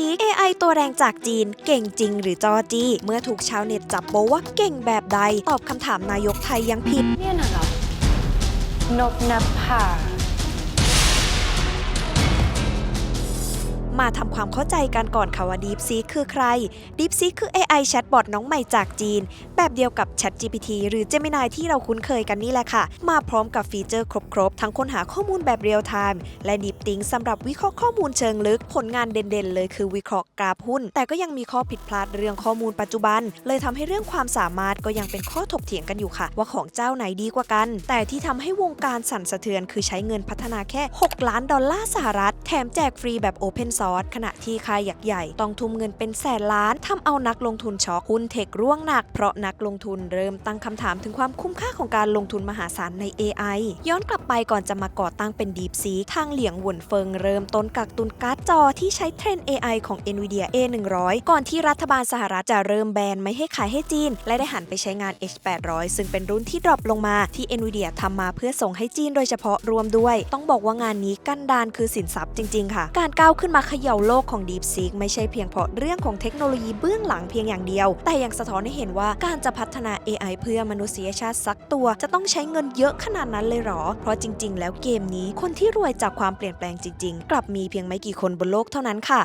AI ตัวแรงจากจีน เก่งจริงหรือจอจีเมื่อถูกชาวเน็ตจับโป๊ว่าเก่งแบบใด ตอบคำถามนายกไทยยังผิด เนี่ยน่ะเหรอนบนภา มาทำความเข้าใจกันก่อนค่ะว่า DeepSeek คือใคร DeepSeek คือ AI chatbot น้องใหม่จากจีน แบบเดียวกับ ChatGPT หรือ Gemini ที่เราคุ้นเคยกันนี่แหละค่ะ มาพร้อมกับฟีเจอร์ครบๆ ทั้งค้นหาข้อมูลแบบเรียลไทม์และ Deep Think สำหรับวิเคราะห์ข้อมูลเชิงลึก ผลงานเด่นๆ เลยคือวิเคราะห์กราฟหุ้น แต่ก็ยังมีข้อผิดพลาดเรื่องข้อมูลปัจจุบัน เลยทำให้เรื่องความสามารถก็ยังเป็นข้อถกเถียงกันอยู่ค่ะ ว่าของเจ้าไหนดีกว่ากัน แต่ที่ทำให้วงการสั่นสะเทือนคือใช้เงินพัฒนาแค่ 6 ล้านดอลลาร์สหรัฐ แถมแจกฟรีแบบ Open Source ขณะที่ค่ายยักษ์ใหญ่ต้องทุ่มเงินเป็นแสนล้านทำเอานักลงทุนช็อกหุ้นเทคร่วงหนัก เพราะนักลงทุนเริ่มตั้งคำถามถึงความคุ้มค่าของการลงทุนมหาศาลใน AI ย้อนกลับไปก่อนจะมาก่อตั้งเป็น Deep s e ทางเหลียงหวนเฟิงเริ่มต้นกักตุนการ์ดจอที่ใช้เทรน AI ของ NVIDIA A100 ก่อนที่รัฐบาลสหรัฐจะเริ่มแบนไม่ให้ขายให้จีน และได้หันไปใช้งาน H800 ซึ่งเป็นรุ่นที่ดรอปลงมาที่ NVIDIA ทำมาเพื่อส่งให้จีนโดยเฉพาะรวมด้วย ต้องบอกว่างานนี้กั้นดานคือสินทรัพย์จริง ๆ ค่ะ การก้าวขึ้นมาขย่าโลกของ DeepSeek ไม่ใช่เพียงเพราะเรื่องของเทคโนโลยีเบื้องหลังเพียงอย่างเดียว แต่ยังสะท้อนให้เห็นว่าการจะพัฒนา AI เพื่อมนุษยชาติสักตัวจะต้องใช้เงินเยอะขนาดนั้นเลยหรอ เพราะจริง ๆ แล้วเกมนี้คนที่รวยจากความเปลี่ยนแปลงจริง ๆ กลับมีเพียงไม่กี่คนบนโลกเท่านั้นค่ะ